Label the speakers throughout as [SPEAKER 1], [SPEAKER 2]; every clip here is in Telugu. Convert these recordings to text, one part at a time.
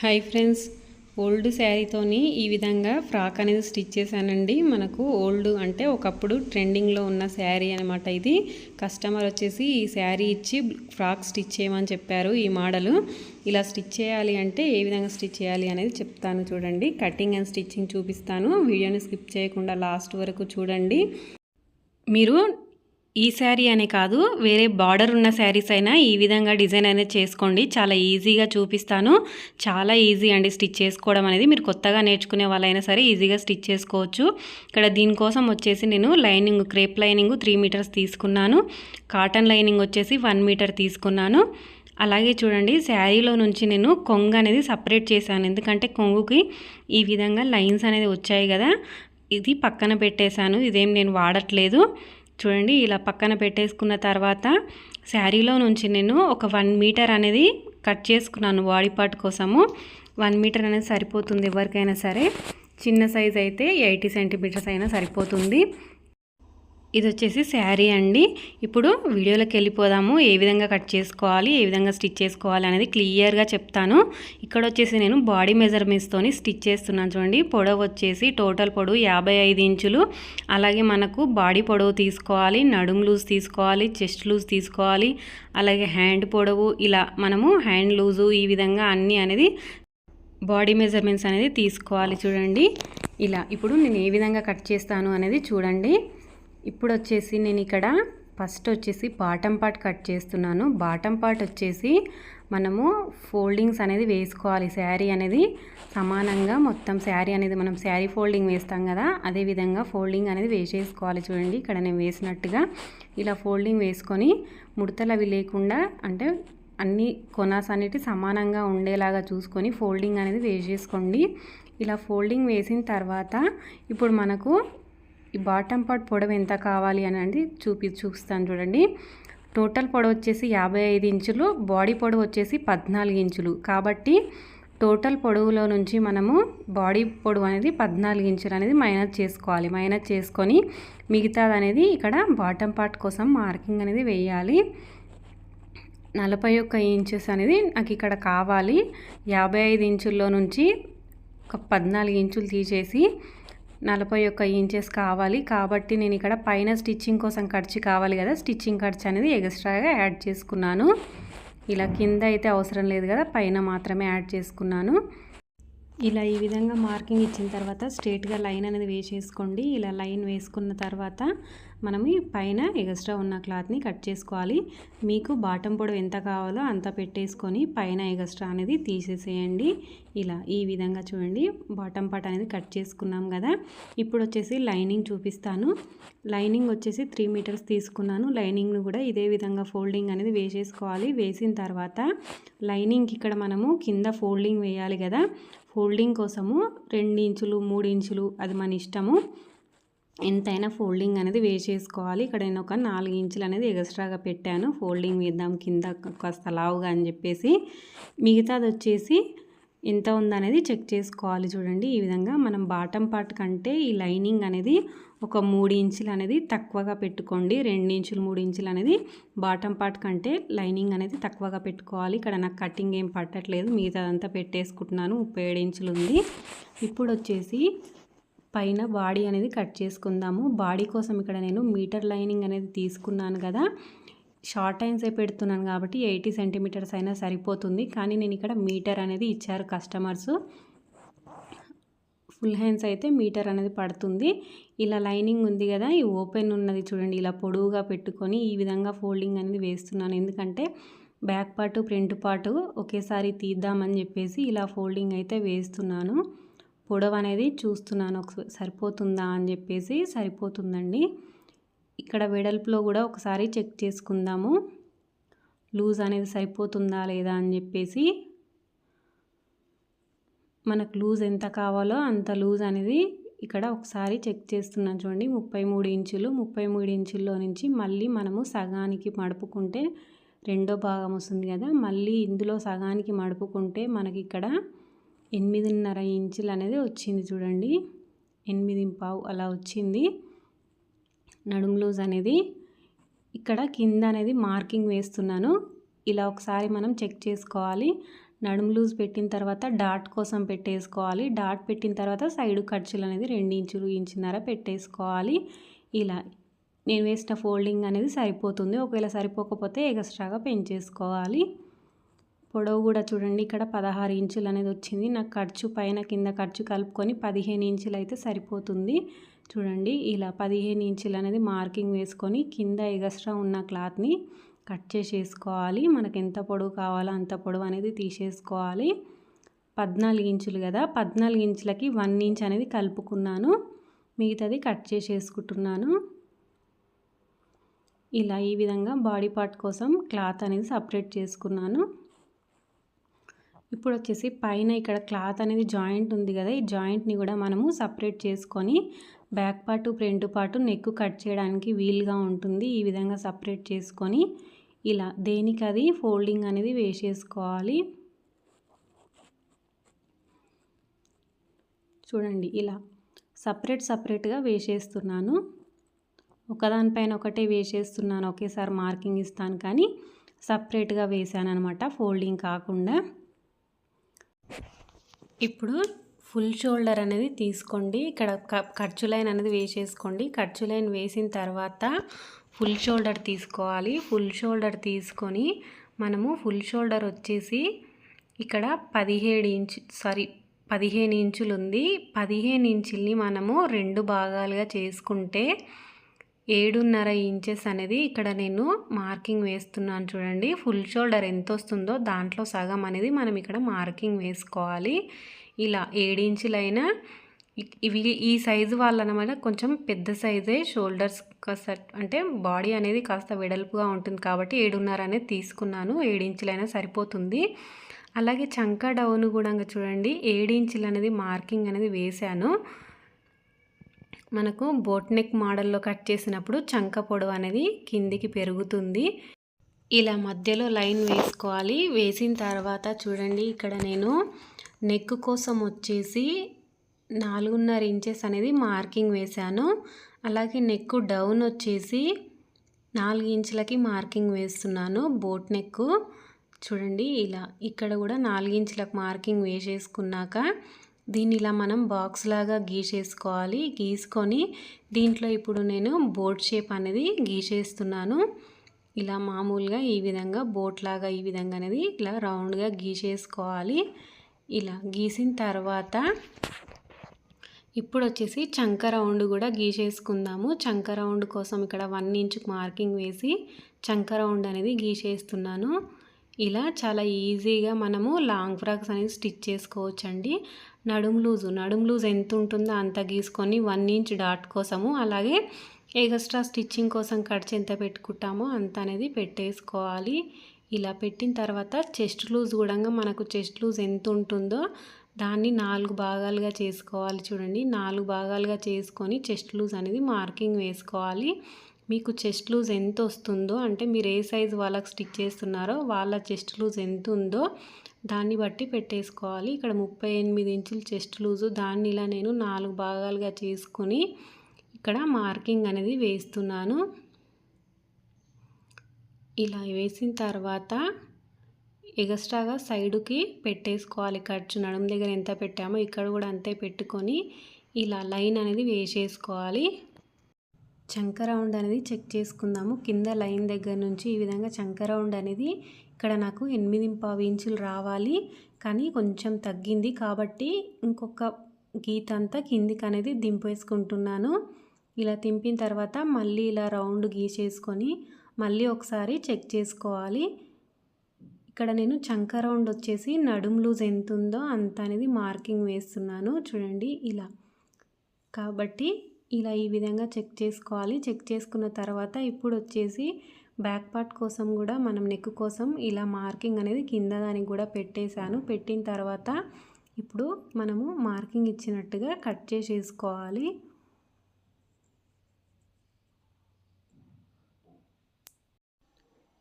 [SPEAKER 1] హాయ్ ఫ్రెండ్స్ ఓల్డ్ శారీతోని ఈ విధంగా ఫ్రాక్ అనేది స్టిచ్ చేశానండి. మనకు ఓల్డ్ అంటే ఒకప్పుడు ట్రెండింగ్లో ఉన్న శారీ అనమాట ఇది. కస్టమర్ వచ్చేసి ఈ శారీ ఇచ్చి ఫ్రాక్ స్టిచ్ చేయమని చెప్పారు ఈ మోడలు. ఇలా స్టిచ్ చేయాలి అంటే ఏ విధంగా స్టిచ్ చేయాలి అనేది చెప్తాను చూడండి. కటింగ్ అండ్ స్టిచ్చింగ్ చూపిస్తాను. వీడియోని స్కిప్ చేయకుండా లాస్ట్ వరకు చూడండి. మీరు ఈ శారీ అనే కాదు వేరే బార్డర్ ఉన్న శారీస్ అయినా ఈ విధంగా డిజైన్ అనేది చేసుకోండి. చాలా ఈజీగా చూపిస్తాను. చాలా ఈజీ అండి స్టిచ్ చేసుకోవడం అనేది. మీరు కొత్తగా నేర్చుకునే వాళ్ళైనా సరే ఈజీగా స్టిచ్ చేసుకోవచ్చు. ఇక్కడ దీనికోసం వచ్చేసి నేను lining crepe lining three metres తీసుకున్నాను. కాటన్ లైనింగ్ వచ్చేసి వన్ మీటర్ తీసుకున్నాను. అలాగే చూడండి శారీలో నుంచి నేను కొంగు అనేది సపరేట్ చేశాను. ఎందుకంటే కొంగుకి ఈ విధంగా లైన్స్ అనేది వచ్చాయి కదా. ఇది పక్కన పెట్టేశాను. ఇదేం నేను వాడట్లేదు. చూడండి ఇలా పక్కన పెట్టేసుకున్న తర్వాత శారీలో నుంచి నేను ఒక వన్ మీటర్ అనేది కట్ చేసుకున్నాను బాడీ పార్ట్ కోసము. వన్ మీటర్ అనేది సరిపోతుంది ఎవరికైనా సరే. చిన్న సైజ్ అయితే ఎయిటీ సెంటీమీటర్స్ అయినా సరిపోతుంది. ఇది వచ్చేసి శారీ అండి. ఇప్పుడు వీడియోలోకి వెళ్ళిపోదాము. ఏ విధంగా కట్ చేసుకోవాలి ఏ విధంగా స్టిచ్ చేసుకోవాలి అనేది క్లియర్గా చెప్తాను. ఇక్కడ వచ్చేసి నేను బాడీ మెజర్మెంట్స్తోని స్టిచ్ చేస్తున్నాను చూడండి. పొడవు వచ్చేసి టోటల్ పొడవు యాభై ఐదు ఇంచులు. అలాగే మనకు బాడీ పొడవు తీసుకోవాలి నడుము లూజ్ తీసుకోవాలి చెస్ట్ లూజ్ తీసుకోవాలి అలాగే హ్యాండ్ పొడవు ఇలా మనము హ్యాండ్ లూజు ఈ విధంగా అన్నీ అనేది బాడీ మెజర్మెంట్స్ అనేది తీసుకోవాలి చూడండి. ఇలా ఇప్పుడు నేను ఏ విధంగా కట్ చేస్తాను అనేది చూడండి. ఇప్పుడు వచ్చేసి నేను ఇక్కడ ఫస్ట్ వచ్చేసి బాటం పార్ట్ కట్ చేస్తున్నాను. బాటం పార్ట్ వచ్చేసి మనము ఫోల్డింగ్స్ అనేది వేసుకోవాలి. శారీ అనేది సమానంగా మొత్తం శారీ అనేది మనం శారీ ఫోల్డింగ్ వేస్తాం కదా అదే విధంగా ఫోల్డింగ్ అనేది వేసేసుకోవాలి చూడండి. ఇక్కడ నేను వేసినట్టుగా ఇలా ఫోల్డింగ్ వేసుకొని ముడతలు అవి లేకుండా అంటే అన్ని కొనాస్ అనేటి సమానంగా ఉండేలాగా చూసుకొని ఫోల్డింగ్ అనేది వేసేసుకోండి. ఇలా ఫోల్డింగ్ వేసిన తర్వాత ఇప్పుడు మనకు ఈ బాటమ్ పార్ట్ పొడవు ఎంత కావాలి అని చూపి చూపిస్తాను చూడండి. టోటల్ పొడవు వచ్చేసి యాభై ఐదు ఇంచులు బాడీ పొడవు వచ్చేసి పద్నాలుగు ఇంచులు. కాబట్టి టోటల్ పొడవులో నుంచి మనము బాడీ పొడవు అనేది పద్నాలుగు ఇంచులు అనేది మైనస్ చేసుకోవాలి. మైనస్ చేసుకొని మిగతాది అనేది ఇక్కడ బాటమ్ పార్ట్ కోసం మార్కింగ్ అనేది వేయాలి. నలభై ఒక్క ఇంచెస్ అనేది నాకు ఇక్కడ కావాలి. యాభై ఐదు ఇంచుల్లో నుంచి ఒక పద్నాలుగు ఇంచులు తీసేసి నలభై ఒక్క ఇంచెస్ కావాలి. కాబట్టి నేను ఇక్కడ పైన స్టిచ్చింగ్ కోసం ఖర్చు కావాలి కదా. స్టిచ్చింగ్ ఖర్చు అనేది ఎక్స్ట్రాగా యాడ్ చేసుకున్నాను. ఇలా కింద అయితే అవసరం లేదు కదా. పైన మాత్రమే యాడ్ చేసుకున్నాను. ఇలా ఈ విధంగా మార్కింగ్ ఇచ్చిన తర్వాత స్ట్రేట్గా లైన్ అనేది వేసేసుకోండి. ఇలా లైన్ వేసుకున్న తర్వాత మనము పైన ఎక్స్ట్రా ఉన్న క్లాత్ని కట్ చేసుకోవాలి. మీకు బాటం పొడవు ఎంత కావాలో అంత పెట్టేసుకొని పైన ఎగస్ట్రా అనేది తీసేసేయండి. ఇలా ఈ విధంగా చూడండి. బాటం పార్ట్ అనేది కట్ చేసుకున్నాం కదా. ఇప్పుడు వచ్చేసి లైనింగ్ చూపిస్తాను. లైనింగ్ వచ్చేసి త్రీ మీటర్స్ తీసుకున్నాను. లైనింగ్ను కూడా ఇదే విధంగా ఫోల్డింగ్ అనేది వేసేసుకోవాలి. వేసిన తర్వాత లైనింగ్కి ఇక్కడ మనము కింద ఫోల్డింగ్ వేయాలి కదా. ఫోల్డింగ్ కోసము రెండు ఇంచులు మూడు ఇంచులు అది మన ఇష్టము. ఎంతైనా ఫోల్డింగ్ అనేది వేసేసుకోవాలి. ఇక్కడ నేను ఒక నాలుగు ఇంచులు అనేది ఎక్స్ట్రాగా పెట్టాను. ఫోల్డింగ్ వేద్దాం కింద కాస్త లావుగా అని చెప్పేసి మిగతాది వచ్చేసి ఎంత ఉందనేది చెక్ చేసుకోవాలి చూడండి. ఈ విధంగా మనం బాటం పార్ట్ కంటే ఈ లైనింగ్ అనేది ఒక మూడు ఇంచులు అనేది తక్కువగా పెట్టుకోండి. రెండు ఇంచులు మూడు ఇంచులు అనేది బాటం పార్ట్ కంటే లైనింగ్ అనేది తక్కువగా పెట్టుకోవాలి. ఇక్కడ నాకు కటింగ్ ఏం పట్టట్లేదు. మిగతాదంతా పెట్టేసుకుంటున్నాను. ముప్పై ఏడు ఇంచులు ఉంది. ఇప్పుడు వచ్చేసి పైన బాడీ అనేది కట్ చేసుకుందాము. బాడీ కోసం ఇక్కడ నేను మీటర్ లైనింగ్ అనేది తీసుకున్నాను కదా. షార్ట్ హ్యాండ్సే పెడుతున్నాను కాబట్టి ఎయిటీ సెంటీమీటర్స్ అయినా సరిపోతుంది. కానీ నేను ఇక్కడ మీటర్ అనేది ఇచ్చారు కస్టమర్స్. ఫుల్ హ్యాండ్స్ అయితే మీటర్ అనేది పడుతుంది. ఇలా లైనింగ్ ఉంది కదా. ఈ ఓపెన్ ఉన్నది చూడండి. ఇలా పొడవుగా పెట్టుకొని ఈ విధంగా ఫోల్డింగ్ అనేది వేస్తున్నాను. ఎందుకంటే బ్యాక్ పార్ట్ ప్రింట్ పార్ట్ ఒకేసారి తీద్దామని చెప్పేసి ఇలా ఫోల్డింగ్ అయితే వేస్తున్నాను. పొడవు అనేది చూస్తున్నాను. ఒకసారి సరిపోతుందా అని చెప్పేసి సరిపోతుందండి. ఇక్కడ వెడల్పులో కూడా ఒకసారి చెక్ చేసుకుందాము. లూజ్ అనేది సరిపోతుందా లేదా అని చెప్పేసి. మనకు లూజ్ ఎంత కావాలో అంత లూజ్ అనేది ఇక్కడ ఒకసారి చెక్ చేస్తున్నాను చూడండి. ముప్పై మూడు ఇంచులు ముప్పై మూడు ఇంచుల్లో నుంచి మళ్ళీ మనము సగానికి మడుపుకుంటే రెండో భాగం వస్తుంది కదా. మళ్ళీ ఇందులో సగానికి మడుపుకుంటే మనకి ఇక్కడ ఎనిమిదిన్నర ఇంచులు అనేది వచ్చింది చూడండి. ఎనిమిది పావు అలా వచ్చింది. నడుము లూజ్ అనేది ఇక్కడ కింద అనేది మార్కింగ్ వేస్తున్నాను. ఇలా ఒకసారి మనం చెక్ చేసుకోవాలి. నడుము లూజ్ పెట్టిన తర్వాత డాట్ కోసం పెట్టేసుకోవాలి. డాట్ పెట్టిన తర్వాత సైడ్ ఖర్చులు అనేది రెండు ఇంచులు ఇంచున్నర పెట్టేసుకోవాలి. ఇలా నేను వేసిన ఫోల్డింగ్ అనేది సరిపోతుంది. ఒకవేళ సరిపోకపోతే ఎక్స్ట్రాగా పెంచేసుకోవాలి. పొడవు కూడా చూడండి. ఇక్కడ పదహారు ఇంచులు అనేది వచ్చింది. నాకు ఖర్చు పైన కింద ఖర్చు కలుపుకొని పదిహేను ఇంచులు అయితే సరిపోతుంది. చూడండి ఇలా పదిహేను ఇంచులు అనేది మార్కింగ్ వేసుకొని కింద ఎగస్ట్రా ఉన్న క్లాత్ని కట్ చేసేసుకోవాలి. మనకు ఎంత పొడవు కావాలో అంత పొడవు అనేది తీసేసుకోవాలి. పద్నాలుగు ఇంచులు కదా పద్నాలుగు ఇంచులకి వన్ ఇంచ్ అనేది కలుపుకున్నాను. మిగతాది కట్ చేసేసుకుంటున్నాను. ఇలా ఈ విధంగా బాడీ పార్ట్ కోసం క్లాత్ అనేది సపరేట్ చేసుకున్నాను. ఇప్పుడు వచ్చేసి పైన ఇక్కడ క్లాత్ అనేది జాయింట్ ఉంది కదా ఈ జాయింట్ని కూడా మనము సపరేట్ చేసుకొని back part front part neck cut చేయడానికి వీలుగా ఉంటుంది. ఈ విధంగా సపరేట్ చేసుకొని ఇలా దేనికి అది ఫోల్డింగ్ అనేది వేసేసుకోవాలి. చూడండి ఇలా సపరేట్ సపరేట్గా వేసేస్తున్నాను. ఒకదానిపైన ఒకటే వేసేస్తున్నాను ఒకేసారి మార్కింగ్ ఇస్తాను కానీ సపరేట్గా వేసాను అనమాట ఫోల్డింగ్ కాకుండా. ఇప్పుడు ఫుల్ షోల్డర్ అనేది తీసుకోండి. ఇక్కడ ఖర్చు లైన్ అనేది వేసేసుకోండి. ఖర్చు లైన్ వేసిన తర్వాత ఫుల్ షోల్డర్ తీసుకోవాలి. ఫుల్ షోల్డర్ తీసుకొని మనము ఫుల్ షోల్డర్ వచ్చేసి ఇక్కడ పదిహేడు ఇంచు సారీ పదిహేను ఇంచులు ఉంది పదిహేను ఇంచుల్ని మనము రెండు భాగాలుగా చేసుకుంటే ఏడున్నర ఇంచెస్ అనేది ఇక్కడ నేను మార్కింగ్ వేస్తున్నాను చూడండి. ఫుల్ షోల్డర్ ఎంత వస్తుందో దాంట్లో సగం అనేది మనం ఇక్కడ మార్కింగ్ వేసుకోవాలి. ఇలా ఏడు ఇంచులైనా ఇవి ఈ సైజు వాళ్ళనమాట కొంచెం పెద్ద సైజే షోల్డర్స్ కాస్త అంటే బాడీ అనేది కాస్త వెడల్పుగా ఉంటుంది కాబట్టి ఏడున్నర అనేది తీసుకున్నాను. ఏడించులైనా సరిపోతుంది. అలాగే చంక డౌన్ కూడా చూడండి. ఏడించులు అనేది మార్కింగ్ అనేది వేశాను. మనకు బోట్ నెక్ మోడల్లో కట్ చేసినప్పుడు చంక పొడవు అనేది కిందికి పెరుగుతుంది. ఇలా మధ్యలో లైన్ వేసుకోవాలి. వేసిన తర్వాత చూడండి ఇక్కడ నేను నెక్ కోసం వచ్చేసి నాలుగున్నర ఇంచెస్ అనేది మార్కింగ్ వేశాను. అలాగే నెక్ డౌన్ వచ్చేసి నాలుగు ఇంచులకి మార్కింగ్ వేస్తున్నాను బోట్ నెక్ చూడండి ఇలా ఇక్కడ కూడా నాలుగు ఇంచులకు మార్కింగ్ వేసేసుకున్నాక దీన్ని ఇలా మనం బాక్స్ లాగా గీసేసుకోవాలి. గీసుకొని దీంట్లో ఇప్పుడు నేను బోట్ షేప్ అనేది గీసేస్తున్నాను. ఇలా మామూలుగా ఈ విధంగా బోట్ లాగా ఈ విధంగా అనేది ఇలా రౌండ్గా గీసేసుకోవాలి. ఇలా గీసిన తర్వాత ఇప్పుడు వచ్చేసి చంక రౌండ్ కూడా గీసేసుకుందాము. చంక రౌండ్ కోసం ఇక్కడ వన్ ఇంచ్ మార్కింగ్ వేసి చంక రౌండ్ అనేది గీసేస్తున్నాను. ఇలా చాలా ఈజీగా మనము లాంగ్ ఫ్రాక్స్ అనేది స్టిచ్ చేసుకోవచ్చండి. నడుము లూజు నడుము లూజ్ ఎంత ఉంటుందో అంత గీసుకొని వన్ ఇంచ్ డాట్ కోసము అలాగే ఎక్స్ట్రా స్టిచ్చింగ్ కోసం ఖర్చు ఎంత పెట్టుకుంటామో అంత అనేది పెట్టేసుకోవాలి. ఇలా పెట్టిన తర్వాత చెస్ట్ లూజ్ కూడా మనకు చెస్ట్ లూజ్ ఎంత ఉంటుందో దాన్ని నాలుగు భాగాలుగా చేసుకోవాలి చూడండి. నాలుగు భాగాలుగా చేసుకొని చెస్ట్ లూజ్ అనేది మార్కింగ్ వేసుకోవాలి. మీకు చెస్ట్ లూజ్ ఎంత వస్తుందో అంటే మీరు ఏ సైజు వాళ్ళకి స్టిచ్ చేస్తున్నారో వాళ్ళ చెస్ట్ లూజ్ ఎంత ఉందో దాన్ని బట్టి పెట్టేసుకోవాలి. ఇక్కడ ముప్పై ఎనిమిది ఇంచుల చెస్ట్ లూజు దాన్ని ఇలా నేను నాలుగు భాగాలుగా చేసుకొని ఇక్కడ మార్కింగ్ అనేది వేస్తున్నాను. ఇలా వేసిన తర్వాత ఎగస్ట్రాగా సైడుకి పెట్టేసుకోవాలి. ఖర్చు నడుము దగ్గర ఎంత పెట్టామో ఇక్కడ కూడా అంతే పెట్టుకొని ఇలా లైన్ అనేది వేసేసుకోవాలి. చంక రౌండ్ అనేది చెక్ చేసుకుందాము. కింద లైన్ దగ్గర నుంచి ఈ విధంగా చంక రౌండ్ అనేది ఇక్కడ నాకు ఎనిమిది పావు ఇంచులు రావాలి. కానీ కొంచెం తగ్గింది కాబట్టి ఇంకొక గీత అంతా కిందికి అనేది దింపేసుకుంటున్నాను. ఇలా దింపిన తర్వాత మళ్ళీ ఇలా రౌండ్ గీసేసుకొని మళ్ళీ ఒకసారి చెక్ చేసుకోవాలి. ఇక్కడ నేను చంక రౌండ్ వచ్చేసి నడుం లూజ్ ఎంత ఉందో అంత అనేది మార్కింగ్ వేస్తున్నాను. చూడండి ఇలా. కాబట్టి ఇలా ఈ విధంగా చెక్ చేసుకోవాలి. చెక్ చేసుకున్న తర్వాత ఇప్పుడు వచ్చేసి బ్యాక్ పార్ట్ కోసం కూడా మనం నెక్ కోసం ఇలా మార్కింగ్ అనేది కింద దానికి కూడా పెట్టేశాను. పెట్టిన తర్వాత ఇప్పుడు మనము మార్కింగ్ ఇచ్చినట్టుగా కట్ చేసేసుకోవాలి.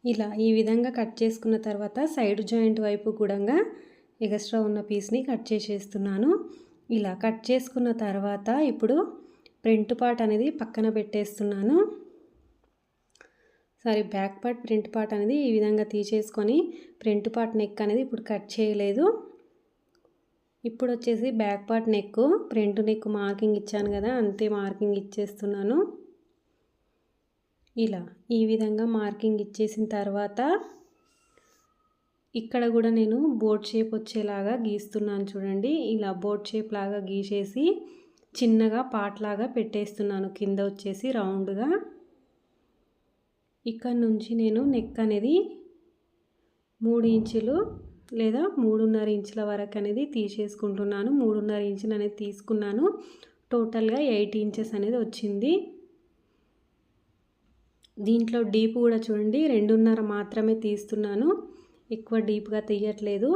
[SPEAKER 1] ఇలా ఈ విధంగా కట్ చేసుకున్న తర్వాత సైడ్ జాయింట్ వైపు కూడా ఎగస్ట్రా ఉన్న పీస్ని కట్ చేసేస్తున్నాను. ఇలా కట్ చేసుకున్న తర్వాత ఇప్పుడు ప్రింట్ పార్ట్ అనేది పక్కన పెట్టేస్తున్నాను. Sorry back part front part అనేది ఈ విధంగా తీసేసుకొని ప్రింట్ పార్ట్ నెక్ అనేది ఇప్పుడు కట్ చేయలేదు. ఇప్పుడు వచ్చేసి back part neck front neck marking ఇచ్చాను కదా అంతే మార్కింగ్ ఇచ్చేస్తున్నాను. ఇలా ఈ విధంగా మార్కింగ్ ఇచ్చేసిన తర్వాత ఇక్కడ కూడా నేను బోట్ షేప్ వచ్చేలాగా గీస్తున్నాను చూడండి. ఇలా బోట్ షేప్ లాగా గీసేసి చిన్నగా పాట్లాగా పెట్టేస్తున్నాను. కింద వచ్చేసి రౌండ్గా. ఇక్కడ నుంచి నేను నెక్ అనేది మూడు ఇంచులు లేదా మూడున్నర ఇంచుల వరకు అనేది తీసేసుకుంటున్నాను. మూడున్నర ఇంచులు అనేది తీసుకున్నాను. టోటల్గా ఎయిట్ ఇంచెస్ అనేది వచ్చింది. దీంట్లో డీప్ కూడా చూడండి. రెండున్నర మాత్రమే తీస్తున్నాను. ఎక్కువ డీప్గా తీయట్లేదు.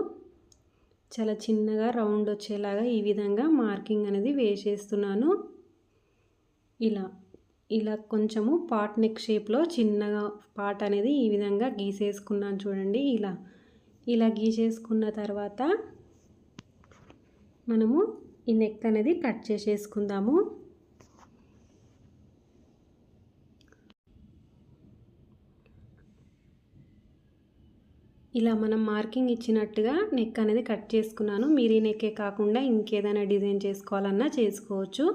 [SPEAKER 1] చాలా చిన్నగా రౌండ్ వచ్చేలాగా ఈ విధంగా మార్కింగ్ అనేది వేసేస్తున్నాను. ఇలా ఇలా కొంచెము పాట్ నెక్ షేప్లో చిన్నగా పాట్ అనేది ఈ విధంగా గీసేసుకున్నాను చూడండి. ఇలా ఇలా గీసేసుకున్న తర్వాత మనము ఈ నెక్ అనేది కట్ చేసేసుకుందాము. ఇలా మనం మార్కింగ్ ఇచ్చినట్టుగా నెక్ అనేది కట్ చేసుకున్నాను. మీరు ఈ నెక్కే కాకుండా ఇంకేదైనా డిజైన్ చేసుకోవాలన్నా చేసుకోవచ్చు.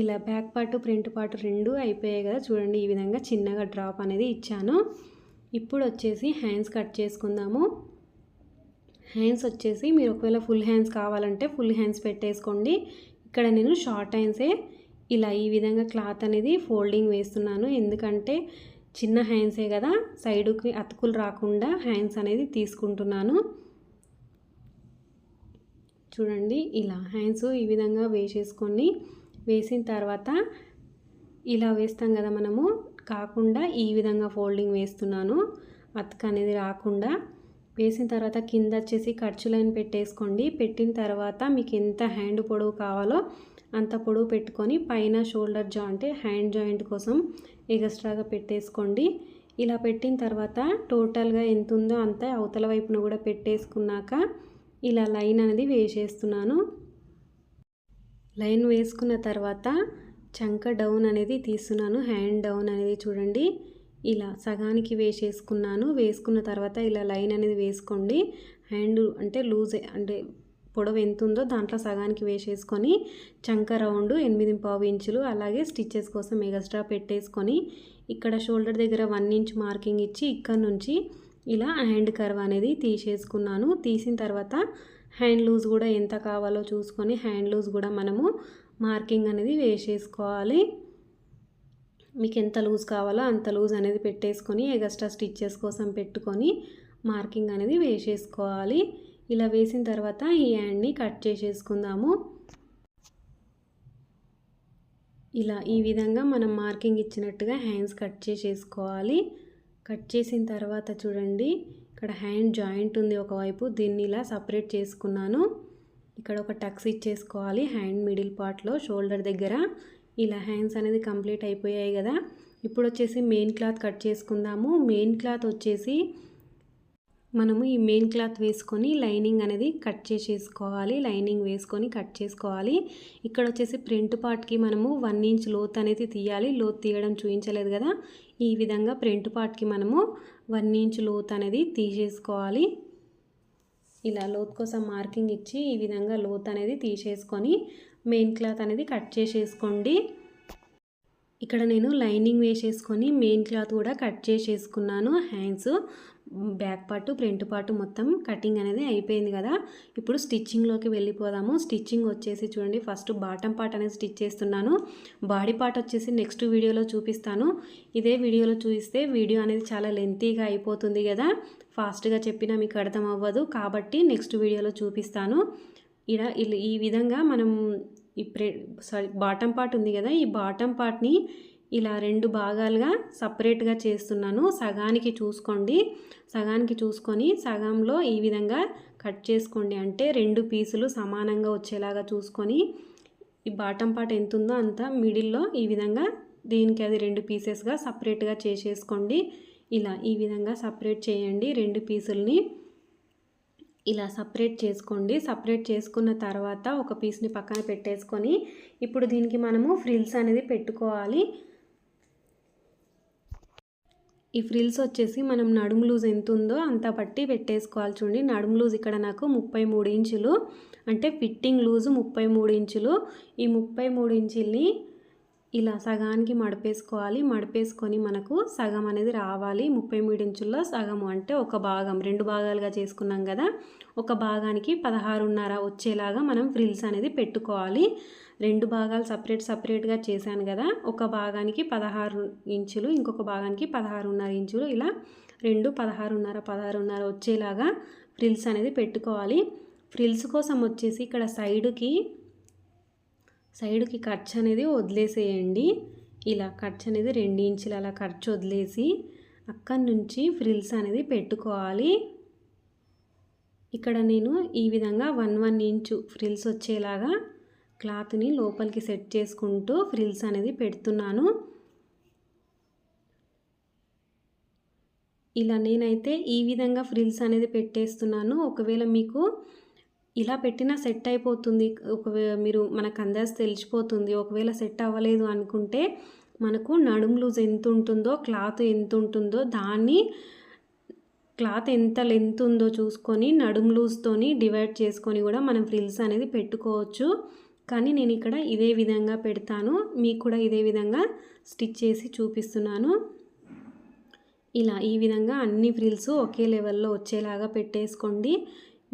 [SPEAKER 1] ఇలా బ్యాక్ పార్ట్ ప్రింట్ పార్ట్ రెండు అయిపోయాయి కదా. చూడండి ఈ విధంగా చిన్నగా డ్రాప్ అనేది ఇచ్చాను. ఇప్పుడు వచ్చేసి హ్యాండ్స్ కట్ చేసుకుందాము. హ్యాండ్స్ వచ్చేసి మీరు ఒకవేళ ఫుల్ హ్యాండ్స్ కావాలంటే ఫుల్ హ్యాండ్స్ పెట్టేసుకోండి. ఇక్కడ నేను షార్ట్ హ్యాండ్సే ఇలా ఈ విధంగా క్లాత్ అనేది ఫోల్డింగ్ వేస్తున్నాను. ఎందుకంటే చిన్న హ్యాండ్సే కదా. సైడుకి అతుకులు రాకుండా హ్యాండ్స్ అనేది తీసుకుంటున్నాను. చూడండి ఇలా హ్యాండ్స్ ఈ విధంగా వేసేసుకొని వేసిన తర్వాత ఇలా వేస్తాం కదా మనము. కాకుండా ఈ విధంగా ఫోల్డింగ్ వేస్తున్నాను. అతక అనేది రాకుండా. వేసిన తర్వాత కింద వచ్చేసి ఖర్చు లైన్ పెట్టేసుకోండి. పెట్టిన తర్వాత మీకు ఎంత హ్యాండ్ పొడవు కావాలో అంత పొడవు పెట్టుకొని పైన షోల్డర్ జాయింట్ హ్యాండ్ జాయింట్ కోసం ఎగస్ట్రాగా పెట్టేసుకోండి. ఇలా పెట్టిన తర్వాత టోటల్గా ఎంత ఉందో అంత అవతల వైపున కూడా పెట్టేసుకున్నాక ఇలా లైన్ అనేది వేసేస్తున్నాను. లైన్ వేసుకున్న తర్వాత చంక డౌన్ అనేది తీస్తున్నాను. హ్యాండ్ డౌన్ అనేది చూడండి. ఇలా సగానికి వేసేసుకున్నాను. వేసుకున్న తర్వాత ఇలా లైన్ అనేది వేసుకోండి. హ్యాండ్ అంటే లూజ్ అంటే పొడవు ఎంత ఉందో దాంట్లో సగానికి వేసేసుకొని చంక రౌండ్ ఎనిమిది పావు ఇంచులు అలాగే స్టిచ్చెస్ కోసం ఎగస్ట్రా పెట్టేసుకొని ఇక్కడ షోల్డర్ దగ్గర వన్ ఇంచ్ మార్కింగ్ ఇచ్చి ఇక్కడ నుంచి ఇలా హ్యాండ్ కర్వ్ అనేది తీసేసుకున్నాను. తీసిన తర్వాత హ్యాండ్ లూజ్ కూడా ఎంత కావాలో చూసుకొని హ్యాండ్ లూజ్ కూడా మనము మార్కింగ్ అనేది వేసేసుకోవాలి. మీకు ఎంత లూజ్ కావాలో అంత లూజ్ అనేది పెట్టేసుకొని ఎగస్ట్రా స్టిచ్చెస్ కోసం పెట్టుకొని మార్కింగ్ అనేది వేసేసుకోవాలి. ఇలా వేసిన తర్వాత ఈ హ్యాండ్ని కట్ చేసేసుకుందాము. ఇలా ఈ విధంగా మనం మార్కింగ్ ఇచ్చినట్టుగా హ్యాండ్స్ కట్ చేసేసుకోవాలి. కట్ చేసిన తర్వాత చూడండి ఇక్కడ హ్యాండ్ జాయింట్ ఉంది ఒకవైపు దీన్ని ఇలా సపరేట్ చేసుకున్నాను. ఇక్కడ ఒక టక్స్ ఇచ్చేసుకోవాలి హ్యాండ్ మిడిల్ పార్ట్లో షోల్డర్ దగ్గర. ఇలా హ్యాండ్స్ అనేది కంప్లీట్ అయిపోయాయి కదా. ఇప్పుడు వచ్చేసి మెయిన్ క్లాత్ కట్ చేసుకుందాము. మెయిన్ క్లాత్ వచ్చేసి మనము ఈ మెయిన్ క్లాత్ వేసుకొని లైనింగ్ అనేది కట్ చేసేసుకోవాలి లైనింగ్ వేసుకొని కట్ చేసుకోవాలి. ఇక్కడ వచ్చేసి ప్రింట్ పార్ట్కి మనము వన్ ఇంచ్ లోత్ అనేది తీయాలి. లోత్ తీయడం చూపించలేదు కదా? ఈ విధంగా ప్రింట్ పార్ట్కి మనము వన్ ఇంచ్ లోత్ అనేది తీసేసుకోవాలి. ఇలా లోత్ కోసం మార్కింగ్ ఇచ్చి ఈ విధంగా లోత్ అనేది తీసేసుకొని మెయిన్ క్లాత్ అనేది కట్ చేసేసుకోండి. ఇక్కడ నేను లైనింగ్ వేసేసుకొని మెయిన్ క్లాత్ కూడా కట్ చేసేసుకున్నాను. Hands back part front part మొత్తం కటింగ్ అనేది అయిపోయింది కదా. ఇప్పుడు స్టిచ్చింగ్లోకి వెళ్ళిపోదాము. స్టిచ్చింగ్ వచ్చేసి చూడండి ఫస్ట్ బాటమ్ పార్ట్ అనేది స్టిచ్ చేస్తున్నాను. బాడీ పార్ట్ వచ్చేసి నెక్స్ట్ వీడియోలో చూపిస్తాను. ఇదే వీడియోలో చూపిస్తే వీడియో అనేది చాలా లెంతీగా అయిపోతుంది కదా. ఫాస్ట్గా చెప్పినా మీకు అర్థం అవ్వదు కాబట్టి నెక్స్ట్ వీడియోలో చూపిస్తాను. ఇలా ఈ విధంగా మనం ఈ ప్రే సారీ బాటమ్ పార్ట్ ఉంది కదా. ఈ బాటమ్ పార్ట్ని ఇలా రెండు భాగాలుగా సపరేట్గా చేస్తున్నాను. సగానికి చూసుకోండి. సగానికి చూసుకొని సగంలో ఈ విధంగా కట్ చేసుకోండి. అంటే రెండు పీసులు సమానంగా వచ్చేలాగా చూసుకొని ఈ బాటం పార్ట్ ఎంత ఉందో అంత మిడిల్లో ఈ విధంగా దీనికి అది రెండు పీసెస్గా సపరేట్గా చేసేసుకోండి. ఇలా ఈ విధంగా సపరేట్ చేయండి. రెండు పీసుల్ని ఇలా సపరేట్ చేసుకోండి. సపరేట్ చేసుకున్న తర్వాత ఒక పీస్ని పక్కన పెట్టేసుకొని ఇప్పుడు దీనికి మనము ఫ్రిల్స్ అనేది పెట్టుకోవాలి. ఈ ఫ్రిల్స్ వచ్చేసి మనం నడుము లూజ్ ఎంత ఉందో అంత పట్టి పెట్టేసుకోవాలి చూడండి. నడుము లూజ్ ఇక్కడ నాకు ముప్పై మూడు ఇంచులు అంటే ఫిట్టింగ్ లూజు ముప్పై మూడు ఇంచులు. ఈ ముప్పై మూడు ఇంచుల్ని ఇలా సగానికి మడిపేసుకోవాలి. మడిపేసుకొని మనకు సగం అనేది రావాలి. ముప్పై మూడు ఇంచుల్లో సగం అంటే ఒక భాగం రెండు భాగాలుగా చేసుకున్నాం కదా. ఒక భాగానికి పదహారున్నర వచ్చేలాగా మనం ఫ్రిల్స్ అనేది పెట్టుకోవాలి. రెండు భాగాలు సపరేట్ సపరేట్గా చేశాను కదా. ఒక భాగానికి పదహారు ఇంచులు ఇంకొక భాగానికి పదహారున్నర ఇంచులు. ఇలా రెండు పదహారున్నర పదహారున్నర వచ్చేలాగా ఫ్రిల్స్ అనేది పెట్టుకోవాలి. ఫ్రిల్స్ కోసం వచ్చేసి ఇక్కడ సైడుకి సైడ్కి ఖర్చు అనేది వదిలేసేయండి. ఇలా ఖర్చు అనేది రెండు ఇంచులు అలా ఖర్చు వదిలేసి అక్కడి నుంచి ఫ్రిల్స్ అనేది పెట్టుకోవాలి. ఇక్కడ నేను ఈ విధంగా వన్ వన్ ఇంచు ఫ్రిల్స్ వచ్చేలాగా క్లాత్ని లోపలికి సెట్ చేసుకుంటూ ఫ్రిల్స్ అనేది పెడుతున్నాను. ఇలా నేనైతే ఈ విధంగా ఫ్రిల్స్ అనేది పెట్టేస్తున్నాను. ఒకవేళ మీకు ఇలా పెట్టినా సెట్ అయిపోతుంది. ఒకవేళ మీరు మనకు అందాజ్ తెలిసిపోతుంది. ఒకవేళ సెట్ అవ్వలేదు అనుకుంటే మనకు నడుము లూజ్ ఎంత ఉంటుందో క్లాత్ ఎంత ఉంటుందో దాన్ని క్లాత్ ఎంత లెంత్ ఉందో చూసుకొని నడుము లూజ్తోని డివైడ్ చేసుకొని కూడా మనం ఫ్రిల్స్ అనేది పెట్టుకోవచ్చు. కానీ నేను ఇక్కడ ఇదే విధంగా పెడతాను. మీకు కూడా ఇదే విధంగా స్టిచ్ చేసి చూపిస్తున్నాను. ఇలా ఈ విధంగా అన్ని ఫ్రిల్స్ ఒకే లెవెల్లో వచ్చేలాగా పెట్టేసుకోండి.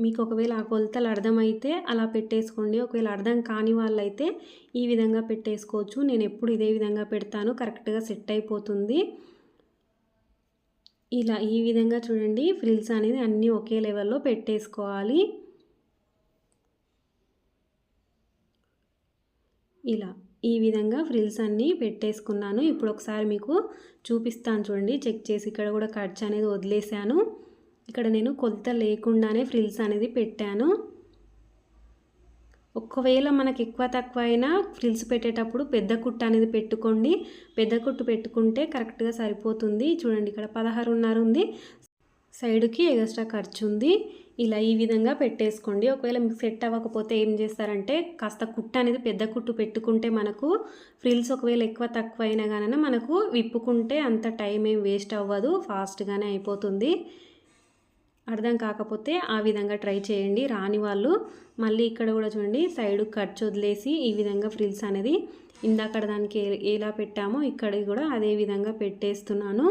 [SPEAKER 1] మీకు ఒకవేళ ఆ కొలతలు అర్థమైతే అలా పెట్టేసుకోండి. ఒకవేళ అర్థం కాని వాళ్ళైతే ఈ విధంగా పెట్టేసుకోవచ్చు. నేను ఎప్పుడు ఇదే విధంగా పెడతాను. కరెక్ట్గా సెట్ అయిపోతుంది. ఇలా ఈ విధంగా చూడండి. ఫ్రిల్స్ అనేది అన్నీ ఒకే లెవెల్లో పెట్టేసుకోవాలి. ఇలా ఈ విధంగా ఫ్రిల్స్ అన్నీ పెట్టేసుకున్నాను. ఇప్పుడు ఒకసారి మీకు చూపిస్తాను చూడండి. చెక్ చేసి ఇక్కడ కూడా ఖర్చు అనేది వదిలేసాను ఇక్కడ నేను కొలత లేకుండానే ఫ్రిల్స్ అనేది పెట్టాను. ఒకవేళ మనకి ఎక్కువ తక్కువ అయినా ఫ్రిల్స్ పెట్టేటప్పుడు పెద్ద కుట్టు అనేది పెట్టుకోండి. పెద్ద కుట్టు పెట్టుకుంటే కరెక్ట్గా సరిపోతుంది. చూడండి ఇక్కడ పదహారున్నర ఉంది. సైడ్కి ఎక్స్ట్రా ఖర్చు ఉంది. ఇలా ఈ విధంగా పెట్టేసుకోండి. ఒకవేళ మీకు సెట్ అవ్వకపోతే ఏం చేస్తారంటే కాస్త కుట్టు అనేది పెద్ద కుట్టు పెట్టుకుంటే మనకు ఫ్రిల్స్ ఒకవేళ ఎక్కువ తక్కువ అయినా కానీ మనకు విప్పుకుంటే అంత టైం ఏం వేస్ట్ అవ్వదు. ఫాస్ట్గానే అయిపోతుంది. అర్థం కాకపోతే ఆ విధంగా ట్రై చేయండి. రాని వాళ్ళు మళ్ళీ ఇక్కడ కూడా చూడండి సైడ్ ఖర్చు వదిలేసి ఈ విధంగా ఫ్రిల్స్ అనేది ఇందాక దానికి ఎలా పెట్టామో ఇక్కడ కూడా అదే విధంగా పెట్టేస్తున్నాను.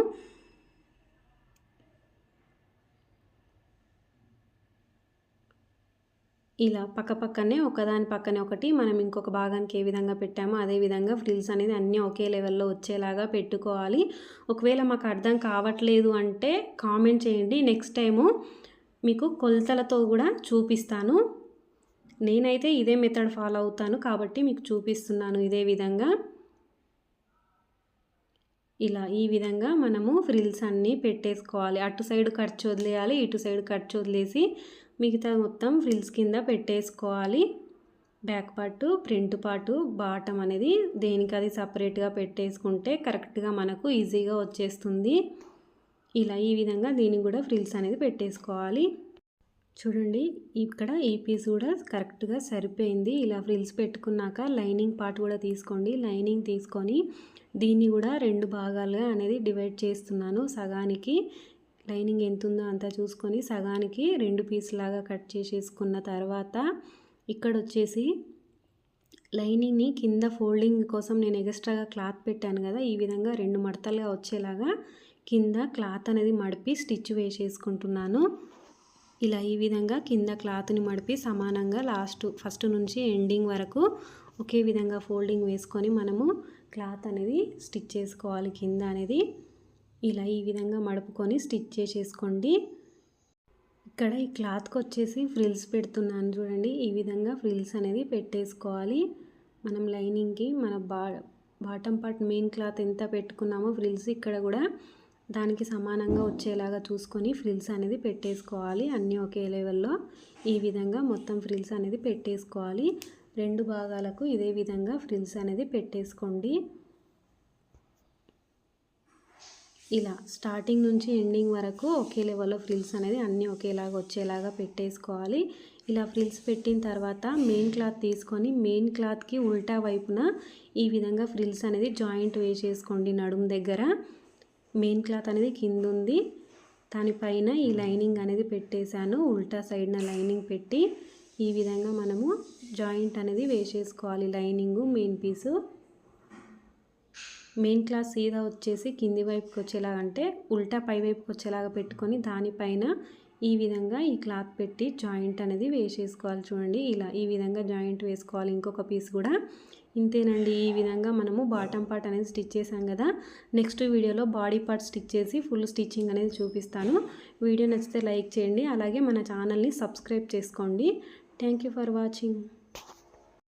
[SPEAKER 1] ఇలా పక్క పక్కనే ఒకదాని పక్కనే ఒకటి మనం ఇంకొక భాగానికి ఏ విధంగా పెట్టామో అదే విధంగా ఫ్రిల్స్ అనేది అన్నీ ఒకే లెవెల్లో వచ్చేలాగా పెట్టుకోవాలి. ఒకవేళ మాకు అర్థం కావట్లేదు అంటే కామెంట్ చేయండి. నెక్స్ట్ టైము మీకు కొలతలతో కూడా చూపిస్తాను. నేనైతే ఇదే మెథడ్ ఫాలో అవుతాను కాబట్టి మీకు చూపిస్తున్నాను ఇదే విధంగా. ఇలా ఈ విధంగా మనము ఫ్రిల్స్ అన్నీ పెట్టేసుకోవాలి. అటు సైడ్ ఖర్చు వదిలేయాలి ఇటు సైడ్ ఖర్చు వదిలేసి మిగతా మొత్తం ఫ్రిల్స్ కింద పెట్టేసుకోవాలి. బ్యాక్ పాటు ప్రింట్ పాటు బాటం అనేది దేనికి అది సపరేట్గా పెట్టేసుకుంటే కరెక్ట్గా మనకు ఈజీగా వచ్చేస్తుంది. ఇలా ఈ విధంగా దీనికి కూడా ఫ్రిల్స్ అనేది పెట్టేసుకోవాలి. చూడండి ఇక్కడ ఈ పీస్ కూడా కరెక్ట్గా సరిపోయింది. ఇలా ఫ్రిల్స్ పెట్టుకున్నాక లైనింగ్ పార్ట్ కూడా తీసుకోండి. లైనింగ్ తీసుకొని దీన్ని కూడా రెండు భాగాలుగా అనేది డివైడ్ చేస్తున్నాను సగానికి. లైనింగ్ ఎంత ఉందో అంతా చూసుకొని సగానికి రెండు పీసులాగా కట్ చేసేసుకున్న తర్వాత ఇక్కడ వచ్చేసి లైనింగ్ని కింద ఫోల్డింగ్ కోసం నేను ఎక్స్ట్రాగా క్లాత్ పెట్టాను కదా ఈ విధంగా రెండు మడతలుగా వచ్చేలాగా కింద క్లాత్ అనేది మడిపి స్టిచ్ వేసేసుకుంటున్నాను. ఇలా ఈ విధంగా కింద క్లాత్ని మడిపి సమానంగా లాస్ట్ ఫస్ట్ నుంచి ఎండింగ్ వరకు ఒకే విధంగా ఫోల్డింగ్ వేసుకొని మనము క్లాత్ అనేది స్టిచ్ చేసుకోవాలి కింద అనేది. ఇలా ఈ విధంగా మడుపుకొని స్టిచ్ చేసేసుకోండి. ఇక్కడ ఈ క్లాత్కి వచ్చేసి ఫ్రిల్స్ పెడుతున్నాను చూడండి. ఈ విధంగా ఫ్రిల్స్ అనేది పెట్టేసుకోవాలి. మనం లైనింగ్కి మన బా బాటమ్ పార్ట్ మెయిన్ క్లాత్ ఎంత పెట్టుకున్నామో ఫ్రిల్స్ ఇక్కడ కూడా దానికి సమానంగా వచ్చేలాగా చూసుకొని ఫ్రిల్స్ అనేది పెట్టేసుకోవాలి. అన్నీ ఒకే లెవెల్లో ఈ విధంగా మొత్తం ఫ్రిల్స్ అనేది పెట్టేసుకోవాలి. రెండు భాగాలకు ఇదే విధంగా ఫ్రిల్స్ అనేది పెట్టేసుకోండి. ఇలా స్టార్టింగ్ నుంచి ఎండింగ్ వరకు ఒకే లెవెల్లో ఫ్రిల్స్ అనేది అన్నీ ఒకేలాగా వచ్చేలాగా పెట్టేసుకోవాలి. ఇలా ఫ్రిల్స్ పెట్టిన తర్వాత మెయిన్ క్లాత్ తీసుకొని మెయిన్ క్లాత్కి ఉల్టా వైపున ఈ విధంగా ఫ్రిల్స్ అనేది జాయింట్ వేసేసుకోండి నడుము దగ్గర. మెయిన్ క్లాత్ అనేది కింద ఉంది. దానిపైన ఈ లైనింగ్ అనేది పెట్టేశాను. ఉల్టా సైడ్న లైనింగ్ పెట్టి ఈ విధంగా మనము జాయింట్ అనేది వేసేసుకోవాలి lining main piece main cloth సీదా వచ్చేసి కింది వైపుకి వచ్చేలాగా అంటే ఉల్టా పై వైపుకి వచ్చేలాగా పెట్టుకొని దానిపైన ఈ విధంగా ఈ క్లాత్ పెట్టి జాయింట్ అనేది వేసేసుకోవాలి చూడండి. ఇలా ఈ విధంగా జాయింట్ వేసుకోవాలి ఇంకొక పీస్ కూడా. ఇంతేనండి ఈ విధంగా మనము బాటమ్ పార్ట్ అనేది స్టిచ్ చేసాం కదా. నెక్స్ట్ వీడియోలో బాడీ పార్ట్ స్టిచ్ చేసి ఫుల్ స్టిచ్చింగ్ అనేది చూపిస్తాను. వీడియో నచ్చితే లైక్ చేయండి అలాగే మన ఛానల్ని సబ్స్క్రైబ్ చేసుకోండి. Thank you for watching.